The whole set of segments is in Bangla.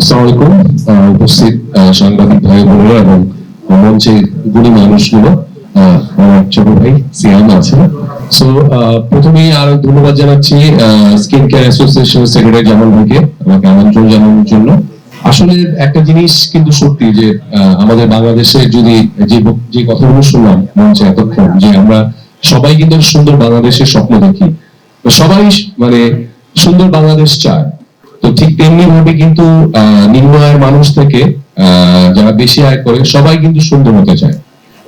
আসসালামু আলাইকুম। উপস্থিত সাংবাদিক ভাই বোনেরা এবং মঞ্চে গুণী মানুষগুলো আমার ছোট ভাই সিয়াম আছে। সো প্রথমেই আরও ধন্যবাদ জানাচ্ছি skin care association secretary Jamal ভাইকে, আমাকে আমন্ত্রণ জানানোর জন্য। আসলে একটা জিনিস কিন্তু সত্যি যে আমাদের বাংলাদেশে যদি যে যে কথাগুলো শুনলাম, মঞ্চে এতক্ষণ, যে আমরা সবাই কিন্তু সুন্দর বাংলাদেশের স্বপ্ন দেখি। সবাই মানে সুন্দর বাংলাদেশ চায়। ঠিক তেমনি ভাবে কিন্তু নিম্ন আয়ের মানুষ থেকে যারা বেশি আয় করে, সবাই কিন্তু সুন্দর হতে চায়।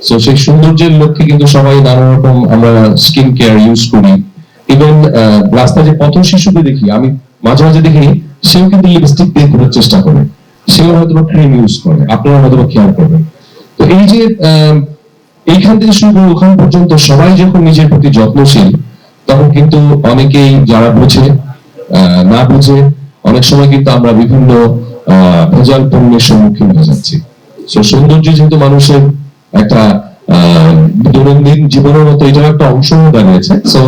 তো সেই সৌন্দর্যের লক্ষ্যে কিন্তু সবাই নানা রকম আমরা স্কিন কেয়ার ইউজ করি। ইভেন রাস্তায় যে পথ শিশুকে দেখি, আমি মাঝে মাঝে দেখি, সেও কিন্তু লিপস্টিক দিয়ে ঘোরার চেষ্টা করে। সেও হয়তো বা ক্রিম ইউজ করে আপনারা হয়তো বা খেয়াল করবেন। তো এই যে এইখান থেকে শুরু করে ওখান পর্যন্ত সবাই যখন নিজের প্রতি যত্নশীল, তখন কিন্তু অনেকেই যারা বোঝে না বুঝে অনেক সময় কিন্তু আমরা বিভিন্ন ভেজাল পণ্যের সম্মুখীন হয়ে যাচ্ছি। তো সৌন্দর্য যেহেতু মানুষের একটা দৈনন্দিন জীবনের মতো এটার একটা অংশ দাঁড়িয়েছে তো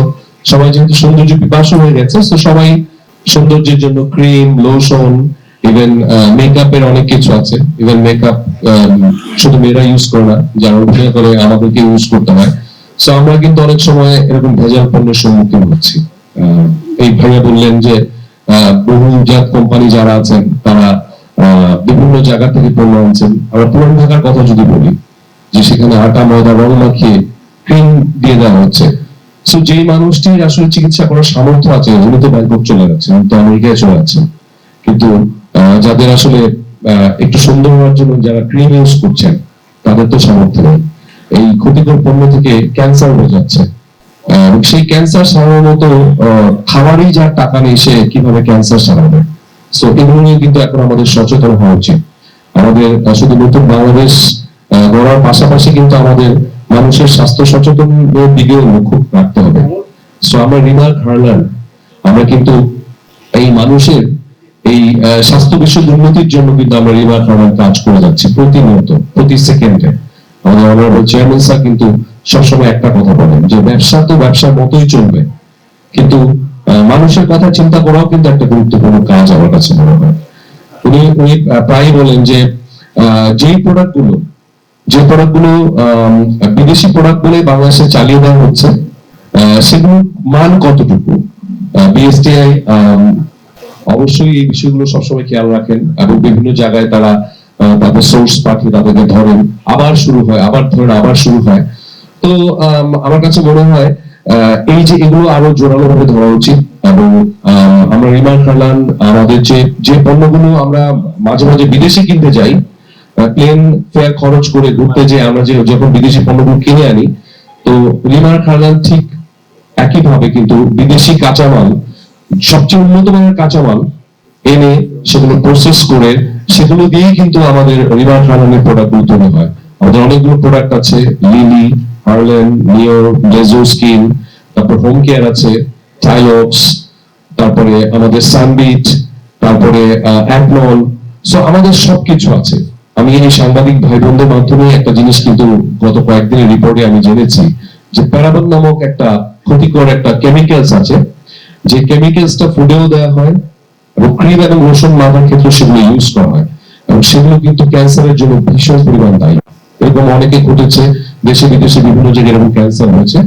সবাই যেহেতু সৌন্দর্য পিপাসু হয়ে গেছে তো সবাই সৌন্দর্যের জন্য ক্রিম, লোশন ইভেন মেকআপের অনেক কিছু আছে। ইভেন মেকআপ শুধু মেয়েরা ইউজ করে না, যারা অভিনয় করে আমাদেরকে ইউজ করতে হয়। সো আমরা কিন্তু অনেক সময় এরকম ভেজাল পণ্যের সম্মুখীন হচ্ছি। এই ভাইয়া বললেন যে বহুজাত কোম্পানি যারা আছেন, তারা বিভিন্ন জায়গা থেকে পণ্য আনছেন। আমরা পুরান ঢাকার কথা যদি বলি, যে সেখানে আটা, ময়দা, রং মাখিয়ে ক্রিম দিয়ে দেওয়া হচ্ছে। সো যেই মানুষটির আসলে চিকিৎসা করার সামর্থ্য আছে উনি তো ব্যাংকক চলে যাচ্ছেন তো আমেরিকায় চলে যাচ্ছেন। কিন্তু যাদের আসলে একটু সুন্দর হওয়ার জন্য যারা ক্রিম ইউজ করছেন, তাদের তো সামর্থ্য নেই। এই ক্ষতিকর পণ্য থেকে ক্যান্সার হয়ে যাচ্ছে। সেই ক্যান্সার সাধারণত আহ, খাওয়ারই যার টাকা নেই সে কীভাবে ক্যান্সার সারাবে? সো এগুলো নিয়ে কিন্তু এখন আমাদের সচেতন হওয়া উচিত। আমাদের শুধু নতুন বাংলাদেশ গড়ার পাশাপাশি কিন্তু আমাদের মানুষের স্বাস্থ্য সচেতনের দিকেও লক্ষ্য রাখতে হবে। সো আমরা রিমার্ক হারলাম আমরা কিন্তু এই মানুষের এই স্বাস্থ্য বিষয়ের উন্নতির জন্য কিন্তু আমরা রিমার্ক হারলাম কাজ করে যাচ্ছি প্রতিনিয়ত প্রতি সেকেন্ডে। আমাদের চেয়ারম্যান স্যার কিন্তু সবসময় একটা কথা বলেন যে ব্যবসা তো ব্যবসার মতোই চলবে। কিন্তু মানুষের কথা চিন্তা করাও কিন্তু একটা গুরুত্বপূর্ণ কাজ আমার কাছে মনে হয়। উনি উনি আহ, প্রায়ই বলেন যে যেই প্রোডাক্টগুলো যে প্রোডাক্টগুলো বিদেশি প্রোডাক্ট বলে বাংলাদেশে চালিয়ে দেওয়া হচ্ছে সেগুলোর মান কতটুকু? বিএসটিআই অবশ্যই এই বিষয়গুলো সবসময় খেয়াল রাখেন এবং বিভিন্ন জায়গায় তারা তাদের সোর্স পাঠিয়ে তাদেরকে ধরেন। আবার শুরু হয় আবার ধরেন আবার শুরু হয়। তো আম, আমার কাছে মনে হয় এই যে এগুলো আরও জোরালো ভাবে ধরা উচিত এবং আমরা রিমার্ক হারলান আমাদের যে যে পণ্যগুলো আমরা মাঝে মাঝে বিদেশে কিনতে যাই প্লেন ফেয়ার খরচ করে ঘুরতে যে আমরা যে যখন বিদেশি পণ্যগুলো কিনে আনি তো রিমার্ক হারলান ঠিক একইভাবে কিন্তু বিদেশি কাঁচামাল সবচেয়ে উন্নত মানের কাঁচামাল এনে সেগুলো প্রসেস করে সেগুলো দিয়েই কিন্তু আমাদের রিভার হারলানের প্রোডাক্টগুলো তৈরি হয়। আমাদের অনেকগুলো প্রোডাক্ট আছে লিলি হার্লেন নিও লেজো স্কিন তারপর হোম কেয়ার আছে টাইলক্স তারপরে আমাদের সানবিট তারপরে অ্যাপনল সো আমাদের সবকিছু আছে। আমি এই সাংবাদিক ভাই বোনদের মাধ্যমে একটা জিনিস কিন্তু গত কয়েকদিনের রিপোর্টে আমি জেনেছি যে প্যারাবন নামক একটা ক্ষতিকর একটা কেমিক্যালস আছে। যে কেমিক্যালসটা ফুডেও দেওয়া হয় এবং ক্রিম এবং লোশন মাথার ক্ষেত্রে সেগুলো ইউজ করা হয়। এবং সেগুলো কিন্তু ক্যান্সারের জন্য ভীষণ পরিমাণ দায়ী। এরকম অনেকে ঘটেছে দেশে, বিদেশে বিভিন্ন জায়গায় এরকম ক্যান্সার হয়েছে।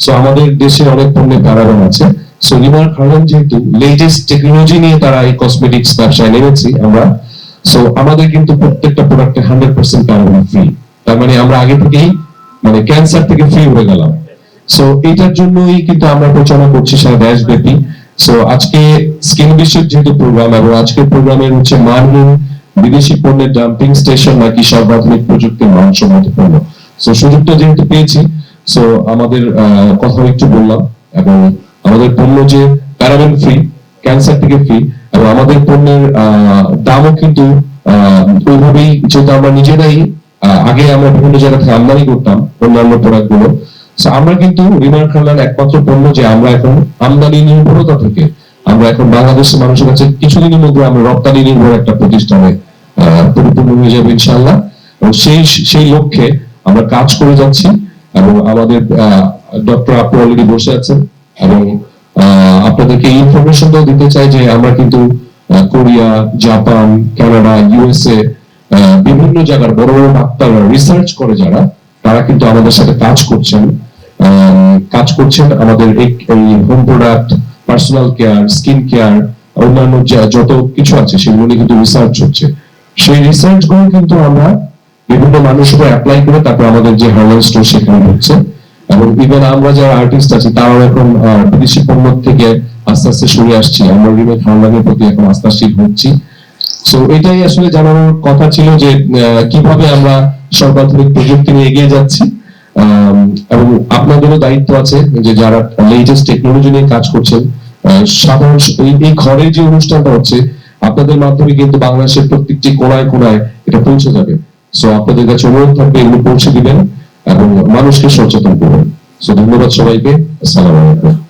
সো আমাদের দেশে অনেক পণ্যের প্যারাবন আছে। সো রিমার খারলাম যেহেতু লেটেস্ট টেকনোলজি নিয়ে তারা এই কসমেটিক্স ব্যবসায় নেমেছি আমরা। সো আমাদের কিন্তু প্রত্যেকটা প্রোডাক্টে হান্ড্রেড পার্সেন্ট প্যারাবন ফ্রি তার মানে আমরা আগে থেকেই মানে ক্যান্সার থেকে ফ্রি হয়ে গেলাম। সো এটার জন্যই কিন্তু আমরা প্রচারণা করছি সারা দেশব্যাপী। সো আজকে স্কিন বিশ্বের যেহেতু প্রোগ্রাম এবং আজকের প্রোগ্রামের হচ্ছে মানহীন বিদেশি পণ্যের ডাম্পিং স্টেশন নাকি সর্বাধুনিক প্রযুক্তির মানসম্মত পণ্য সো সুযোগটা যেহেতু পেয়েছি সো আমাদের কথা একটু বললাম, এবং আমাদের পণ্য যে প্যারাবেন ফ্রি ক্যান্সার থেকে ফ্রি এবং আমাদের পণ্যের দামও কিন্তু ওইভাবেই যেহেতু আমরা নিজেরাই আগে আমরা বিভিন্ন জায়গা থেকে আমদানি করতাম অন্যান্য প্রোডাক্টগুলো আমরা কিন্তু রিমার্ক হারলার একমাত্র পণ্য যে আমরা এখন আমদানি নির্ভরতা থেকে, আমরা এখন বাংলাদেশের মানুষের কাছে কিছুদিনের মধ্যে আমরা রপ্তানি নির্ভর একটা প্রতিষ্ঠানে পরিপূর্ণ হয়ে যাবে ইনশাল্লাহ এবং সেই সেই লক্ষ্যে আমরা কাজ করে যাচ্ছি এবং আমাদের ডক্টর আপু অলরেডি বসে আছেন এবং আপনাদেরকে ইনফরমেশনটাও দিতে চাই যে আমরা কিন্তু কোরিয়া, জাপান, কানাডা ইউএসএ বিভিন্ন জায়গার বড় বড় ডাক্তাররা রিসার্চ করে যারা, তারা কিন্তু আমাদের সাথে কাজ করছেন। কাজ করছেন আমাদের এই home product personal care skin care অন্যান্য যত কিছু আছে সেগুলো নিয়ে কিন্তু রিসার্চ হচ্ছে। সেই রিসার্চগুলো কিন্তু আমরা বিভিন্ন উপর অ্যাপ্লাই করে তারপর আমাদের যে হার্বাল স্টোর সেখানে হচ্ছে। এবং ইভেন আমরা যারা আর্টিস্ট আছি, তারাও এখন বিদেশি পণ্য থেকে আস্তে আস্তে সরে আসছি। আমরা রিমেক হার্বালের প্রতি এখন আস্থাশীল হচ্ছি। সো এটাই আসলে জানানোর কথা ছিল যে কীভাবে আমরা সর্বাধুনিক প্রযুক্তি নিয়ে এগিয়ে যাচ্ছি। এবং আপনাদেরও দায়িত্ব আছে যে যারা লেটেস্ট টেকনোলজি নিয়ে কাজ করছেন সাধারণ এই ঘরের যে অনুষ্ঠানটা হচ্ছে, আপনাদের মাধ্যমে কিন্তু বাংলাদেশের প্রত্যেকটি কোনায় কোনায় এটা পৌঁছে যাবে। সো আপনাদের কাছে অনুরোধ থাকবে, এগুলো পৌঁছে দিবেন এবং মানুষকে সচেতন করবেন সো ধন্যবাদ সবাইকে। আসসালামু আলাইকুম।